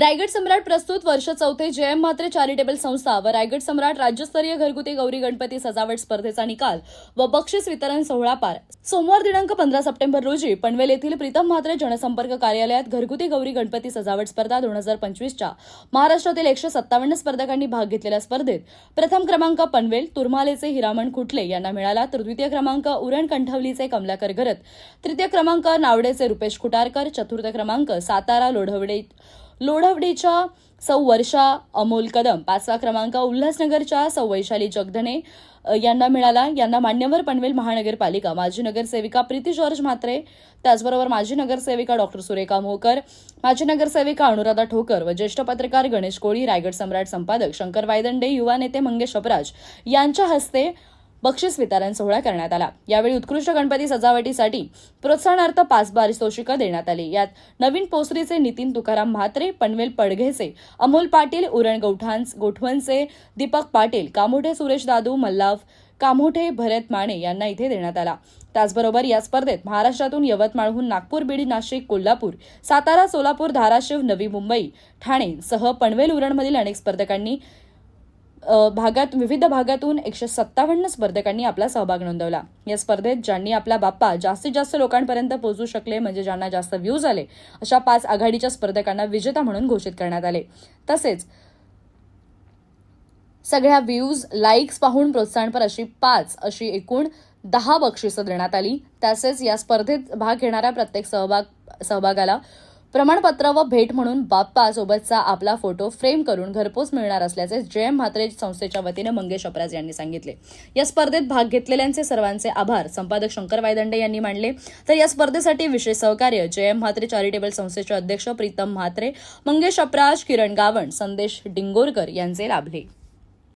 रायगड सम्राट प्रस्तुत वर्ष चौथे जयम म्हात्रे चॅरिटेबल संस्था व रायगड सम्राट राज्यस्तरीय घरगुती गौरी गणपती सजावट स्पर्धेचा निकाल व बक्षीस वितरण सोहळा पार. सोमवार दिनांक पंधरा सप्टेंबर रोजी पनवेल येथील प्रीतम म्हात्रे जनसंपर्क कार्यालयात घरगुती गौरी गणपती सजावट स्पर्धा दोन हजार पंचवीसच्या महाराष्ट्रातील एकशे सत्तावन्न स्पर्धकांनी भाग घेतलेल्या स्पर्धेत प्रथम क्रमांक पनवेल तुरमालेचे हिरामण खुटले यांना मिळाला तर द्वितीय क्रमांक उरण कंठवलीचे कमलाकर घरत तृतीय क्रमांक नावडेचे रुपेश खुटारकर चतुर्थ क्रमांक सातारा लोढवडे लोढवडीच्या सौ वर्षा अमोल कदम पाचवा क्रमांक उल्हासनगरच्या सौ वैशाली जगधने यांना मिळाला. यांना मान्यवर पनवेल महानगरपालिका. माजी नगरसेविका प्रीती जॉर्ज म्हात्रे त्याचबरोबर माजी नगरसेविका डॉक्टर सुरेखा मोहकर माजी नगरसेविका अनुराधा ठोकर व ज्येष्ठ पत्रकार गणेश कोळी रायगड सम्राट संपादक शंकर वायदंडे युवा नेते मंगेश अपराज यांच्या हस्ते बक्षीस वितरण सोहळा करण्यात आला. यावेळी उत्कृष्ट गणपती सजावटीसाठी प्रोत्साहनार्थ पाच पारितोषिकं देण्यात आली. यात नवीन पोसरीचे नितीन तुकाराम म्हात्रे पनवेल पडघेचे अमोल पाटील उरण गौठांस गोठवणचे दीपक पाटील कामोठे सुरेश दादू मल्लाव कामोठे भरत माने यांना इथे देण्यात आला. त्याचबरोबर या स्पर्धेत महाराष्ट्रातून यवतमाळहून नागपूर बीड नाशिक कोल्हापूर सातारा सोलापूर धाराशिव नवी मुंबई ठाणे सह पनवेल उरणमधील अनेक स्पर्धकांनी भागात विविध भागातून एकशे सत्तावन्न स्पर्धकांनी आपला सहभाग नोंदवला. या स्पर्धेत ज्यांनी आपला बाप्पा जास्तीत जास्त लोकांपर्यंत पोहोचू शकले म्हणजे ज्यांना जास्त व्ह्यूज आले अशा पाच आघाडीच्या स्पर्धकांना विजेता म्हणून घोषित करण्यात आले. तसेच सगळ्या व्ह्यूज लाईक्स पाहून प्रोत्साहनपर अशी पाच अशी एकूण दहा बक्षिसं देण्यात आली. तसेच या स्पर्धेत भाग घेणाऱ्या प्रत्येक सहभाग सहभागाला प्रमाणपत्र व भेट म्हणून बाप्पासोबतचा आपला फोटो फ्रेम करून घरपोच मिळणार असल्याचे जयम म्हात्रे संस्थेच्या वतीने मंगेश अपराज यांनी सांगितले. या स्पर्धेत भाग घेतलेल्यांचे सर्वांचे आभार संपादक शंकर वायदंडे यांनी मांडले. तर या स्पर्धेसाठी विशेष सहकार्य जयम म्हात्रे चॅरिटेबल संस्थेचे अध्यक्ष प्रीतम म्हात्रे मंगेश अपराज किरण गावण संदेश डिंगोरकर यांचे लाभले.